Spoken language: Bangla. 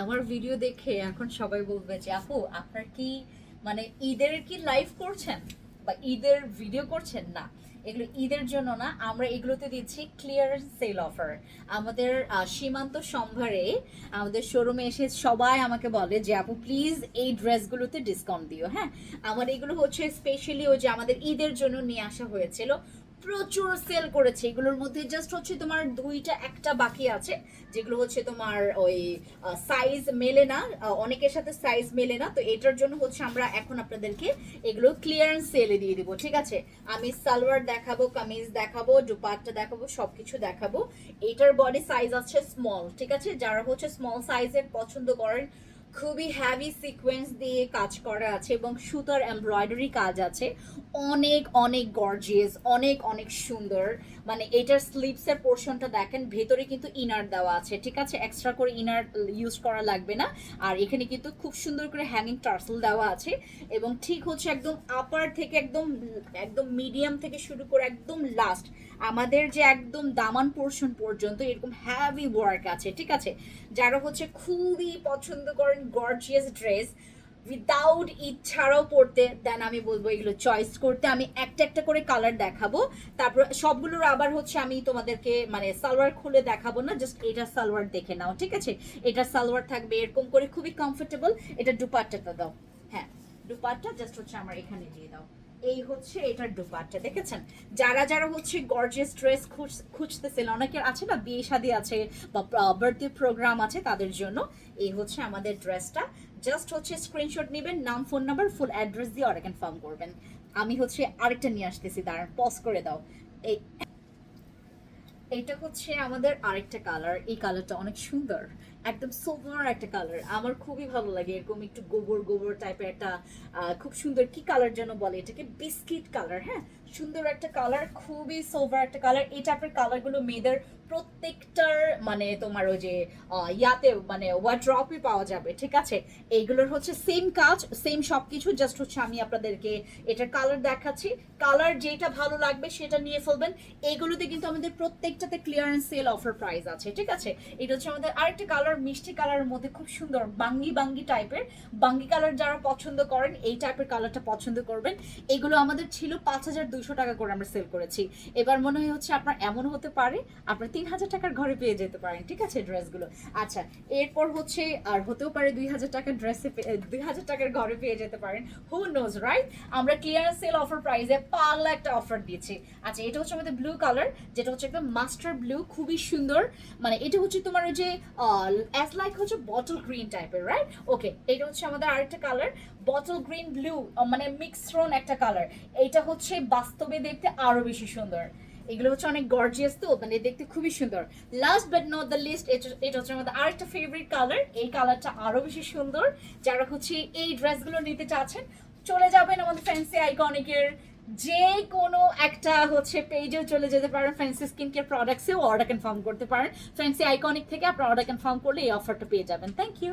আমার ভিডিও দেখে এখন সবাই বলবে যে, আপু, আপনার কি মানে ঈদের কি লাইভ করছেন? বা ঈদের ভিডিও করছেন? না, এগুলো ঈদের জন্য না, আমরা এগুলোতে দিচ্ছি ক্লিয়ারেন্স সেল অফার আমাদের সীমান্ত সম্ভারে আমাদের শোরুমে এসে সবাই আমাকে বলে যে, আপু প্লিজ এই ড্রেসগুলোতে ডিসকাউন্ট দিও। হ্যাঁ আমার এগুলো হচ্ছে স্পেশালি ওই যে আমাদের ঈদের জন্য নিয়ে আসা হয়েছিল। প্রচুর সেল করেছে। এগুলোর মধ্যে জাস্ট হচ্ছে তোমার দুইটা, একটা বাকি আছে, যেগুলো হচ্ছে তোমার ওই সাইজ মেলে না অনেকের সাথে সাইজ মেলে না, তো এটার জন্য হচ্ছে আমরা এখন আপনাদেরকে এগুলো ক্লিয়ারেন্স সেলে দিয়ে দিব, ঠিক আছে? আমি সালোয়ার দেখাবো, কামিজ দেখাবো, দুপাট্টা দেখাবো, সবকিছু দেখাবো। এটার বডি সাইজ আছে স্মল ঠিক আছে? যারা হচ্ছে স্মল সাইজের পছন্দ করেন খুবই হ্যাভি সিকোয়েন্স দিয়ে কাজ করা আছে এবং সুতার এমব্রয়ডারি কাজ আছে। অনেক অনেক গর্জিয়াস অনেক অনেক সুন্দর। মানে এটার স্লিপসের পোর্শনটা দেখেন, ভেতরে কিন্তু ইনার দেওয়া আছে, ঠিক আছে? এক্সট্রা করে ইনার ইউজ করা লাগবে না। আর এখানে কিন্তু খুব সুন্দর করে হ্যাঙ্গিং টার্সেল দেওয়া আছে এবং ঠিক হচ্ছে একদম আপার থেকে একদম একদম মিডিয়াম থেকে শুরু করে একদম লাস্ট আমাদের যে একদম দামান পোর্শন পর্যন্ত এরকম হ্যাভি ওয়ার্ক আছে, ঠিক আছে? যারা হচ্ছে খুবই পছন্দ করেন গর্জিয়াস ড্রেস উইদাউট ছাড়াও পড়তে দেন আমি বলব এগুলো চয়েস করতে। আমি একটা একটা করে কালার দেখাবো। তারপর সবগুলোর আবার হচ্ছে আমি তোমাদেরকে মানে সালোয়ার খুলে দেখাবো না জাস্ট এটা সালোয়ার দেখে নাও, ঠিক আছে? এটা সালোয়ার থাকবে, এরকম করে খুবই কমফোর্টেবল এটা দুপাট্টাটা দাও। হ্যাঁ দুপাট্টা জাস্ট হচ্ছে আমার এখানে দিয়ে দাও। এই হচ্ছে এটার দুপাট্টা, দেখেছেন? যারা যারা হচ্ছে গর্জিয়াস ড্রেস খুঁজতেছিল অনেকের আছে না বিয়ে শাদী আছে বা বার্থডে প্রোগ্রাম আছে, তাদের জন্য এই হচ্ছে আমাদের ড্রেসটা জাস্ট হচ্ছে স্ক্রিনশট নেবেন, নাম ফোন নাম্বার ফুল অ্যাড্রেস দিয়ে অর্ডার কনফার্ম করবেন। আমি হচ্ছে আরেকটা নিয়ে আসতেছি, দাঁড়ান পজ করে দাও। এই এটা হচ্ছে আমাদের আরেকটা কালার এই কালারটা অনেক সুন্দর। একদম সোভার একটা কালার আমার খুবই ভালো লাগে এরকম একটু গোবর গোবর টাইপের একটা খুব সুন্দর কি কালার যেন বলে এটাকে? বিস্কিট কালার হ্যাঁ? সুন্দর একটা কালার খুবই সোভার একটা কালার এই টাইপের কালারগুলো মেয়েদের প্রত্যেকটার মানে তোমার ওই যে ইয়াতে মানে ওয়ার্ড্রপে পাওয়া যাবে, ঠিক আছে? এইগুলোর হচ্ছে সেম কাজ সেম সব কিছু জাস্ট হচ্ছে আমি আপনাদেরকে এটার কালার দেখাচ্ছি। কালার যেটা ভালো লাগবে সেটা নিয়ে ফেলবেন। এইগুলোতে কিন্তু আমাদের প্রত্যেকটাতে ক্লিয়ারেন্স সেল অফার প্রাইস আছে, ঠিক আছে? এটা হচ্ছে আমাদের আরেকটা কালার মিষ্টি কালারের মধ্যে খুব সুন্দর বাঙ্গি বাঙ্গি টাইপের বাঙ্গি কালার যারা পছন্দ করেন, এই টাইপের কালারটা পছন্দ করবেন। এগুলো আমাদের ছিল পাঁচ হাজার দুইশো টাকা করে আমরা সেল করেছি। এবার মনে হয় হচ্ছে আপনার এমন হতে পারে, আপনার তিন হাজার টাকার ঘরে পেয়ে যেতে পারেন, ঠিক আছে, ড্রেসগুলো? আচ্ছা এরপর হচ্ছে, আর হতেও পারে দুই হাজার টাকার ড্রেসে দুই হাজার টাকার ঘরে পেয়ে যেতে পারেন। হু নোজ রাইট আমরা ক্লিয়ার সেল অফার প্রাইসে পাগলা একটা অফার দিয়েছি। আচ্ছা এটা হচ্ছে আমাদের ব্লু কালার যেটা হচ্ছে একদম মাস্টার ব্লু খুবই সুন্দর। মানে এটা হচ্ছে তোমার ওই যে অ্যাজ লাইক হচ্ছে বটল গ্রিন টাইপের রাইট ওকে এটা হচ্ছে আমাদের আরেকটা কালার বটল গ্রিন ব্লু মানে মিক্সরন একটা কালার এটা হচ্ছে বাস্তবে দেখতে আরও বেশি সুন্দর। এগুলো হচ্ছে অনেক গর্জিয়াস তো মানে দেখতে খুবই সুন্দর। Last but not the least এটা হচ্ছে আমাদের আরেকটা ফেভারিট কালার এই কালারটা আরও বেশি সুন্দর। যারা হচ্ছে এই ড্রেসগুলো নিতে চাচ্ছেন, চলে যাবেন আমাদের ফ্যান্সি আইকনিকের যে কোনো একটা হচ্ছে পেজেও চলে যেতে পারেন ফ্যান্সি স্কিন কেয়ার প্রোডাক্টসেও অর্ডার কনফার্ম করতে পারেন। ফ্যান্সি আইকনিক থেকে আপনি অর্ডার কনফার্ম করলে এই অফারটা পেয়ে যাবেন। Thank you